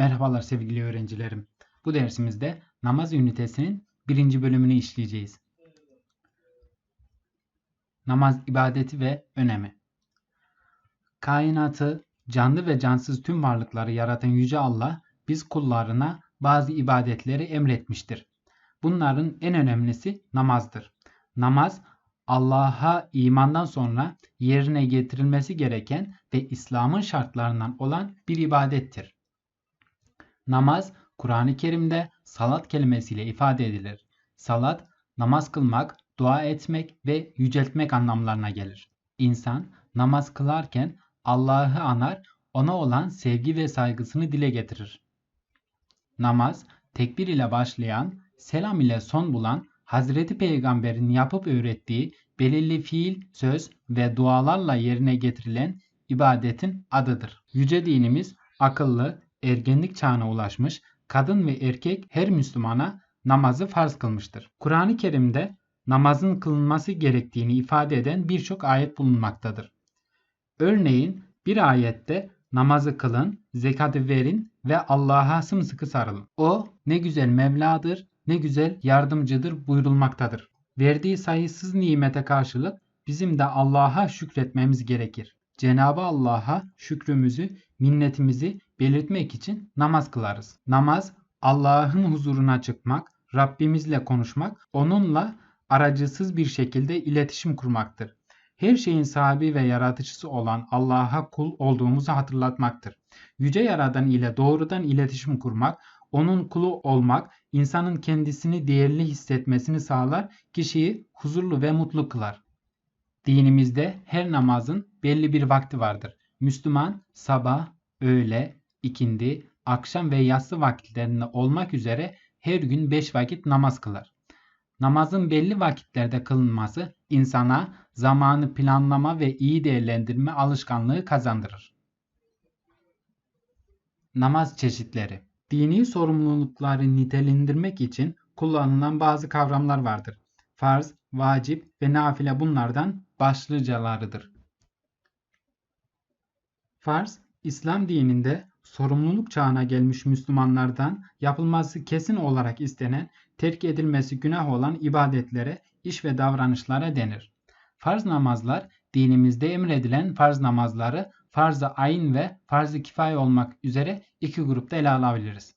Merhabalar sevgili öğrencilerim. Bu dersimizde namaz ünitesinin birinci bölümünü işleyeceğiz. Namaz ibadeti ve önemi. Kainatı, canlı ve cansız tüm varlıkları yaratan Yüce Allah, biz kullarına bazı ibadetleri emretmiştir. Bunların en önemlisi namazdır. Namaz, Allah'a imandan sonra yerine getirilmesi gereken ve İslam'ın şartlarından olan bir ibadettir. Namaz, Kur'an-ı Kerim'de salat kelimesiyle ifade edilir. Salat, namaz kılmak, dua etmek ve yüceltmek anlamlarına gelir. İnsan namaz kılarken Allah'ı anar, ona olan sevgi ve saygısını dile getirir. Namaz, tekbir ile başlayan, selam ile son bulan, Hazreti Peygamber'in yapıp öğrettiği belirli fiil, söz ve dualarla yerine getirilen ibadetin adıdır. Yüce dinimiz akıllı, ergenlik çağına ulaşmış kadın ve erkek her Müslümana namazı farz kılmıştır. Kur'an-ı Kerim'de namazın kılınması gerektiğini ifade eden birçok ayet bulunmaktadır. Örneğin bir ayette namazı kılın, zekatı verin ve Allah'a sımsıkı sarılın. O ne güzel Mevladır, ne güzel yardımcıdır buyurulmaktadır. Verdiği sayısız nimete karşılık bizim de Allah'a şükretmemiz gerekir. Cenabı Allah'a şükrümüzü, minnetimizi belirtmek için namaz kılarız. Namaz Allah'ın huzuruna çıkmak, Rabbimizle konuşmak, onunla aracısız bir şekilde iletişim kurmaktır. Her şeyin sahibi ve yaratıcısı olan Allah'a kul olduğumuzu hatırlatmaktır. Yüce Yaradan ile doğrudan iletişim kurmak, onun kulu olmak, insanın kendisini değerli hissetmesini sağlar, kişiyi huzurlu ve mutlu kılar. Dinimizde her namazın belli bir vakti vardır. Müslüman sabah, öğle, ikindi, akşam ve yatsı vakitlerinde olmak üzere her gün 5 vakit namaz kılar. Namazın belli vakitlerde kılınması insana zamanı planlama ve iyi değerlendirme alışkanlığı kazandırır. Namaz çeşitleri Dini sorumlulukları nitelendirmek için kullanılan bazı kavramlar vardır. Farz, vacip ve nafile bunlardan başlıcalarıdır. Farz, İslam dininde sorumluluk çağına gelmiş Müslümanlardan yapılması kesin olarak istenen, terk edilmesi günah olan ibadetlere, iş ve davranışlara denir. Farz namazlar, dinimizde emredilen farz namazları farz-ı ayn ve farz-ı kifaye olmak üzere iki grupta ele alabiliriz.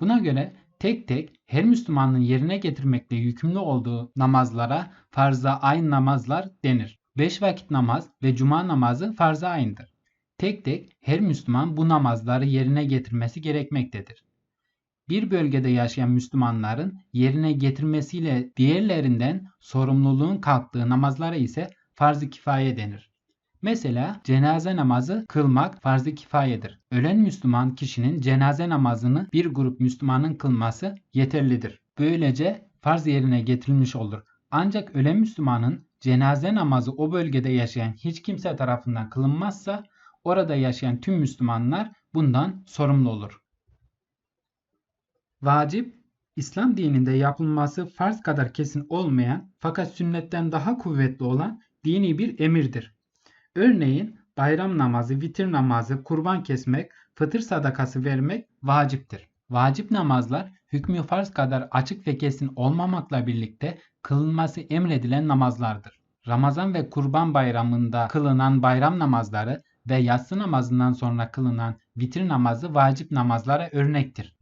Buna göre tek tek her Müslümanın yerine getirmekle yükümlü olduğu namazlara farz-ı ayn namazlar denir. Beş vakit namaz ve cuma namazı farz-ı ayn'dır. Tek tek her Müslüman bu namazları yerine getirmesi gerekmektedir. Bir bölgede yaşayan Müslümanların yerine getirmesiyle diğerlerinden sorumluluğun kalktığı namazlara ise farz-ı kifaye denir. Mesela cenaze namazı kılmak farz-ı kifayedir. Ölen Müslüman kişinin cenaze namazını bir grup Müslümanın kılması yeterlidir. Böylece farz yerine getirilmiş olur. Ancak ölen Müslümanın cenaze namazı o bölgede yaşayan hiç kimse tarafından kılınmazsa orada yaşayan tüm Müslümanlar bundan sorumlu olur. Vacip, İslam dininde yapılması farz kadar kesin olmayan fakat sünnetten daha kuvvetli olan dini bir emirdir. Örneğin bayram namazı, vitir namazı, kurban kesmek, fıtır sadakası vermek vaciptir. Vacip namazlar hükmü farz kadar açık ve kesin olmamakla birlikte kılınması emredilen namazlardır. Ramazan ve Kurban Bayramı'nda kılınan bayram namazları ve yatsı namazından sonra kılınan vitir namazı vacip namazlara örnektir.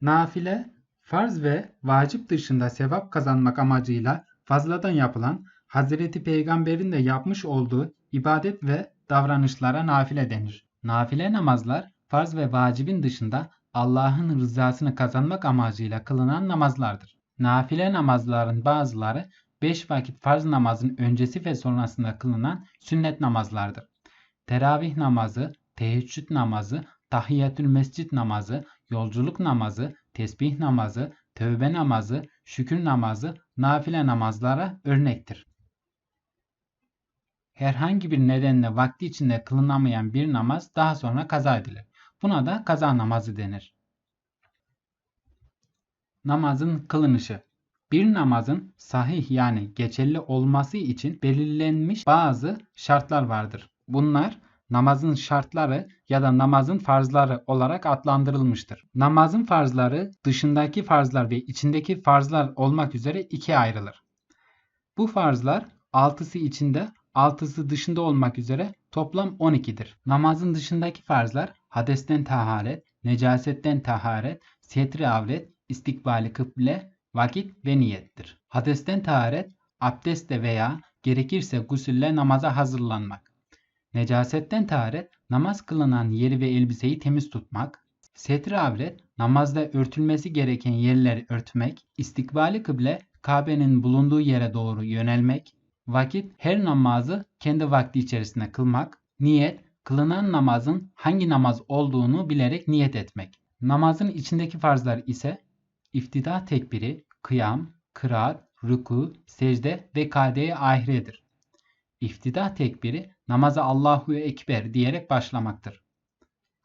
Nafile, farz ve vacip dışında sevap kazanmak amacıyla fazladan yapılan Hazreti Peygamber'in de yapmış olduğu ibadet ve davranışlara nafile denir. Nafile namazlar farz ve vacibin dışında Allah'ın rızasını kazanmak amacıyla kılınan namazlardır. Nafile namazların bazıları 5 vakit farz namazın öncesi ve sonrasında kılınan sünnet namazlardır. Teravih namazı, teheccüd namazı, tahiyyatül mescid namazı, yolculuk namazı, tesbih namazı, tövbe namazı, şükür namazı, nafile namazlara örnektir. Herhangi bir nedenle vakti içinde kılınamayan bir namaz daha sonra kaza edilir. Buna da kaza namazı denir. Namazın kılınışı bir namazın sahih yani geçerli olması için belirlenmiş bazı şartlar vardır. Bunlar namazın şartları ya da namazın farzları olarak adlandırılmıştır. Namazın farzları dışındaki farzlar ve içindeki farzlar olmak üzere ikiye ayrılır. Bu farzlar altısı içinde, altısı dışında olmak üzere toplam 12'dir. Namazın dışındaki farzlar hadesten taharet, necasetten taharet, setri avret, istikbali kıble, vakit ve niyettir. Hadesten taharet, abdestle veya gerekirse gusülle namaza hazırlanmak. Necasetten taharet, namaz kılınan yeri ve elbiseyi temiz tutmak. Setri avret, namazda örtülmesi gereken yerleri örtmek. İstikbali kıble, Kabe'nin bulunduğu yere doğru yönelmek. Vakit, her namazı kendi vakti içerisinde kılmak. Niyet, kılınan namazın hangi namaz olduğunu bilerek niyet etmek. Namazın içindeki farzlar ise iftida tekbiri, kıyam, kıraat, ruku, secde ve kadeye ahiredir. İftida tekbiri namaza Allahu Ekber diyerek başlamaktır.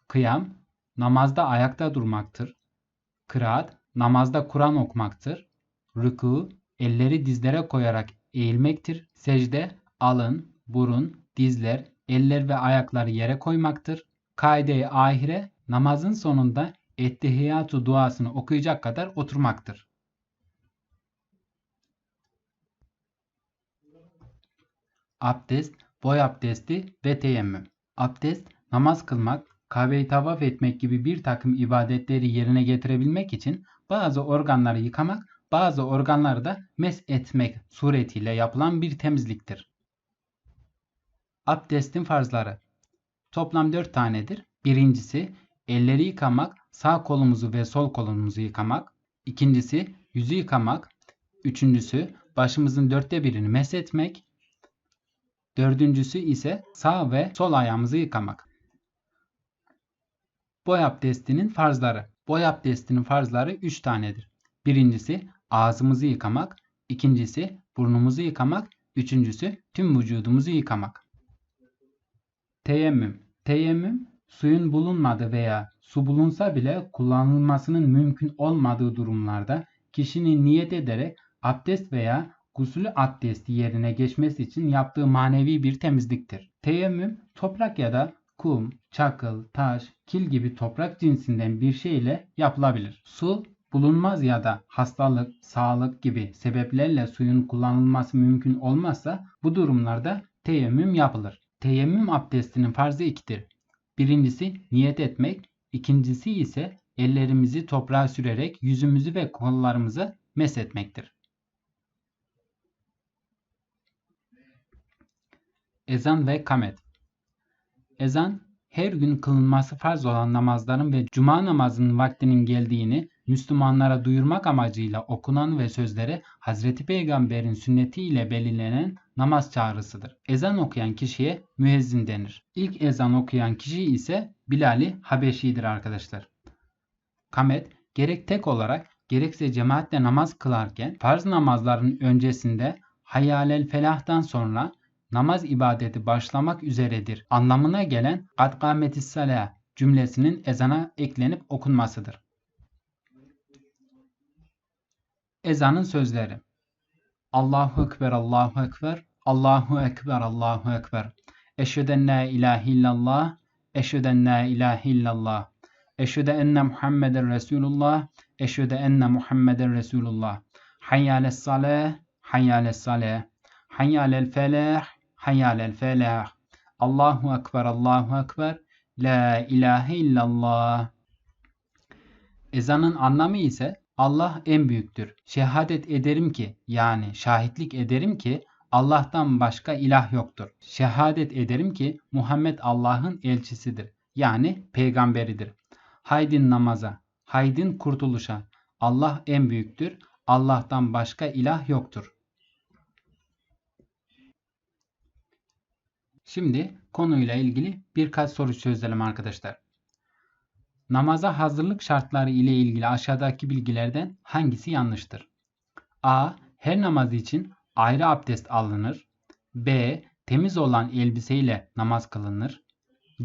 Kıyam namazda ayakta durmaktır. Kıraat namazda Kur'an okumaktır. Ruku elleri dizlere koyarak eğilmektir. Secde alın, burun, dizler, eller ve ayakları yere koymaktır. Kaide-i ahire namazın sonunda ettehiyatu duasını okuyacak kadar oturmaktır. Abdest, boy abdesti ve teyemmüm. Abdest, namaz kılmak, Kabe'yi tavaf etmek gibi bir takım ibadetleri yerine getirebilmek için bazı organları yıkamak, bazı organları da mes etmek suretiyle yapılan bir temizliktir. Abdestin farzları toplam 4 tanedir. Birincisi elleri yıkamak, sağ kolumuzu ve sol kolumuzu yıkamak. İkincisi yüzü yıkamak. Üçüncüsü başımızın dörtte birini meshetmek. Dördüncüsü ise sağ ve sol ayağımızı yıkamak. Boy abdestinin farzları. Boy abdestinin farzları 3 tanedir. Birincisi ağzımızı yıkamak, ikincisi burnumuzu yıkamak, üçüncüsü tüm vücudumuzu yıkamak. Teyemmüm. Teyemmüm suyun bulunmadığı veya su bulunsa bile kullanılmasının mümkün olmadığı durumlarda kişinin niyet ederek abdest veya gusülü abdesti yerine geçmesi için yaptığı manevi bir temizliktir. Teyemmüm toprak ya da kum, çakıl, taş, kil gibi toprak cinsinden bir şey ile yapılabilir. Su bulunmaz ya da hastalık, sağlık gibi sebeplerle suyun kullanılması mümkün olmazsa bu durumlarda teyemmüm yapılır. Teyemmüm abdestinin farzı ikidir. Birincisi niyet etmek, ikincisi ise ellerimizi toprağa sürerek yüzümüzü ve kollarımızı meshetmektir. Ezan ve kamet Ezan, her gün kılınması farz olan namazların ve cuma namazının vaktinin geldiğini Müslümanlara duyurmak amacıyla okunan ve sözleri Hazreti Peygamber'in sünneti ile belirlenen namaz çağrısıdır. Ezan okuyan kişiye müezzin denir. İlk ezan okuyan kişi ise Bilal-i Habeşi'dir arkadaşlar. Kamet gerek tek olarak gerekse cemaatle namaz kılarken farz namazların öncesinde Hayyalel Felah'tan sonra namaz ibadeti başlamak üzeredir anlamına gelen kad kâmetis salâ cümlesinin ezana eklenip okunmasıdır. Ezanın sözleri Allahu Ekber, Allahu Ekber, Allahu Ekber, Allahu Ekber. Eşheden la ilahe illallah, eşheden la ilahe illallah. Eşhede enne Muhammeden Resulullah, eşhede enne Muhammeden Resulullah. Hayyâles salâh, hayyâles salâh. Hayyâlel felah, hayyâlel felah. Allahu Ekber, Allahu Ekber. La ilahe illallah. Ezanın anlamı ise Allah en büyüktür. Şehadet ederim ki yani şahitlik ederim ki Allah'tan başka ilah yoktur. Şehadet ederim ki Muhammed Allah'ın elçisidir. Yani peygamberidir. Haydin namaza, haydin kurtuluşa. Allah en büyüktür. Allah'tan başka ilah yoktur. Şimdi konuyla ilgili birkaç soru çözelim arkadaşlar. Namaza hazırlık şartları ile ilgili aşağıdaki bilgilerden hangisi yanlıştır? A. Her namaz için ayrı abdest alınır. B. Temiz olan elbiseyle namaz kılınır.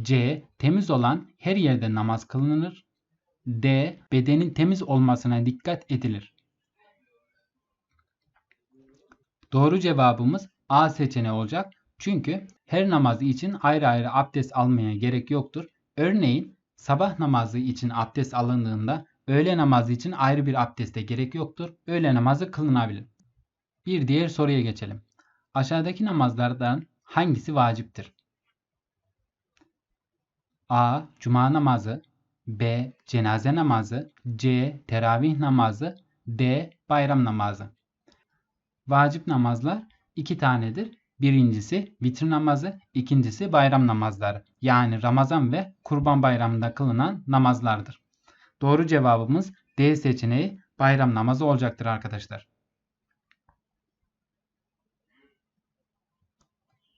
C. Temiz olan her yerde namaz kılınır. D. Bedenin temiz olmasına dikkat edilir. Doğru cevabımız A seçeneği olacak. Çünkü her namazı için ayrı ayrı abdest almaya gerek yoktur. Örneğin sabah namazı için abdest alındığında öğle namazı için ayrı bir abdeste gerek yoktur. Öğle namazı kılınabilir. Bir diğer soruya geçelim. Aşağıdaki namazlardan hangisi vaciptir? A. Cuma namazı B. Cenaze namazı C. Teravih namazı D. Bayram namazı Vacip namazlar iki tanedir. Birincisi vitr namazı, ikincisi bayram namazları. Yani Ramazan ve Kurban Bayramı'nda kılınan namazlardır. Doğru cevabımız D seçeneği bayram namazı olacaktır arkadaşlar.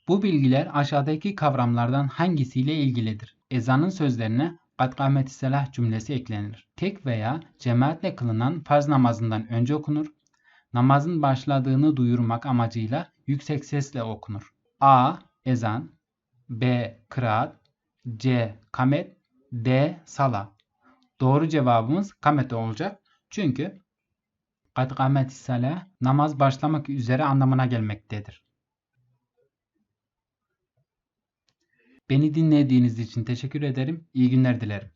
Bu bilgiler aşağıdaki kavramlardan hangisiyle ilgilidir? Ezanın sözlerine kad kâmeti selah cümlesi eklenir. Tek veya cemaatle kılınan farz namazından önce okunur. Namazın başladığını duyurmak amacıyla yüksek sesle okunur. A. Ezan B. Kıraat C. Kamet D. Sala Doğru cevabımız kamet olacak. Çünkü kad kâmeti selah namaz başlamak üzere anlamına gelmektedir. Beni dinlediğiniz için teşekkür ederim. İyi günler dilerim.